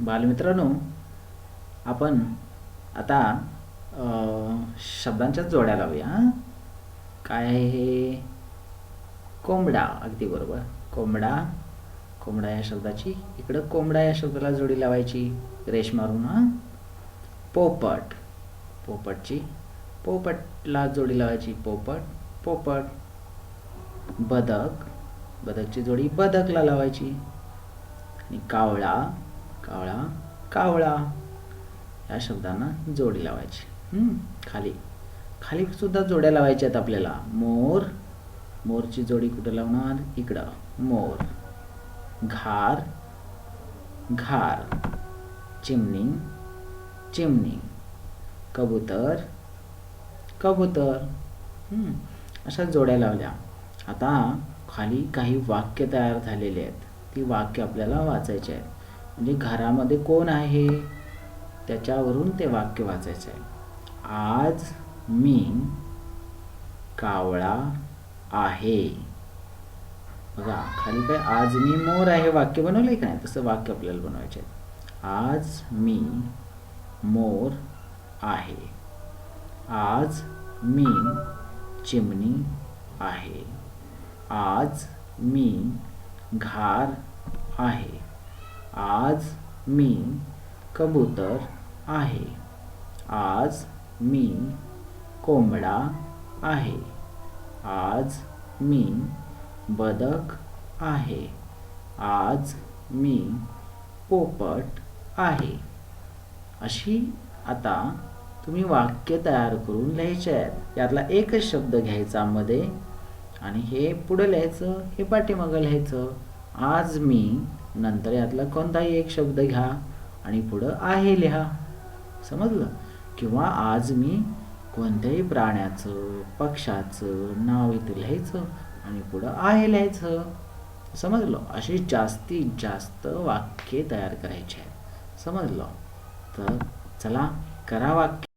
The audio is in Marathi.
बालमित्रांनो आपण आता शब्दांच्याच जोड्या लावूया हां? काय आहे हे? कोंबडा अगदी बरोबर. कोंबडा कोंबडा या शब्दाची. इकडं कोंबडा या शब्दाला जोडी लावायची रेश मारून हां? पोपट. पोपटची. पोपटला जोडी लावायची पोपट पोपट. बदक. बदकची जोडी बदकला लावायची. आणि कावळा. कावळा कावळा या शब्दांना जोडी लावायची. हम्म, खाली. खाली सुद्धा जोड्या लावायच्या आहेत आपल्याला. मोर मोरची जोडी कुठं लावणार? इकडं. मोर. घार घार. चिमणी चिमणी. कबूतर कबूतर. हम्म, अशा जोड्या लावल्या. आता खाली काही वाक्य तयार झालेले आहेत. ती वाक्य आपल्याला वाचायची आहेत. म्हणजे घरामध्ये कोण आहे? त्याच्यावरून ते वाक्य वाचायचं आहे आज मी कावळा आहे. बघा खाली काय आज मी मोर आहे वाक्य बनवलंय का नाही? तसं वाक्य आपल्याला बनवायचे आहे आज मी मोर आहे. आज मी चिमणी आहे. आज मी घार आहे. आज मी कबूतर आहे. आज मी कोंबडा आहे. आज मी बदक आहे. आज मी पोपट आहे. अशी आता तुम्ही वाक्य तयार करून लिहायचे आहेत. यातला एकच शब्द घ्यायचा मध्ये आणि हे पुढं लिहायचं हे पाठीमागं लिहायचं. आज मी नंतर यातला कोणताही एक शब्द घ्या आणि पुढं आहे लिहा. समजलं? किंवा आज मी कोणत्याही प्राण्याचं पक्षाचं नाव इथे लिहायचं आणि पुढं आहे लिहायचं. समजलं? अशी जास्तीत जास्त वाक्ये तयार करायची आहेत. समजलं? तर चला करा वाक्य.